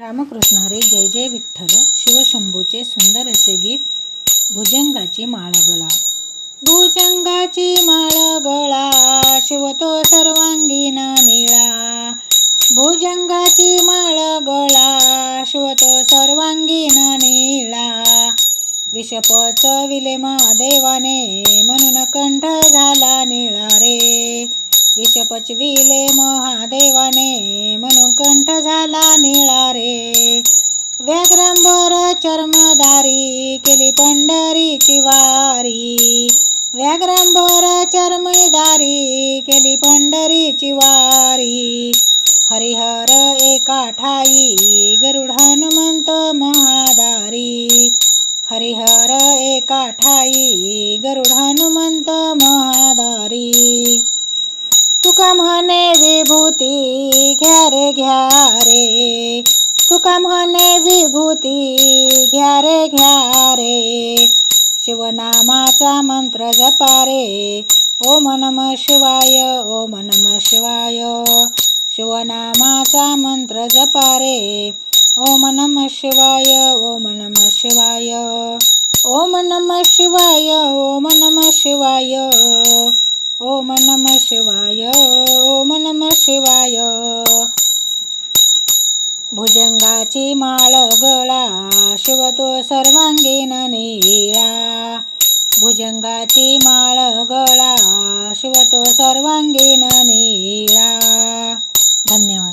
रामकृष्ण हरे जय जय विठ्ठल. शिवशंभूचे सुंदर असे गीत भुजंगाची माळ गळा भुजंगाची माळ गळा शिवतो सर्वांगीण निळा. भुजंगाची माळ गळा शिवतो सर्वांगीण निळा. विषपच विले महादेवाने म्हणून कंठ झाला निळा. पचविले महादेवाने म्हणून कंठ झाला निळा रे. व्याघ्रांबर चर्मदारी केली पंढरीची वारी. व्याघ्रांबर चर्मदारी केली पंढरीची वारी. हरिहर एका ठाई गरुड हनुमंत महादारी हरिहर एका ठाई गरुड विभूती घ्या रे घ्या रे. तुका म्हणे विभूती घ्या रे घ्या रे. शिवनामाचा मंत्र जपा रे. ओम नम शिवाय ओम नम शिवाय. शिवनामाचा मंत्र जपा रे. ओम नम शिवाय ओम नम शिवाय. ओम नम शिवाय ओम नम शिवाय. ओम शिवाय. भुजंगाची माळ गळा शिवतो सर्वांगीण निळा. भुजंगाची माळ गळा शिवतो सर्वांगीण निळा. धन्यवाद.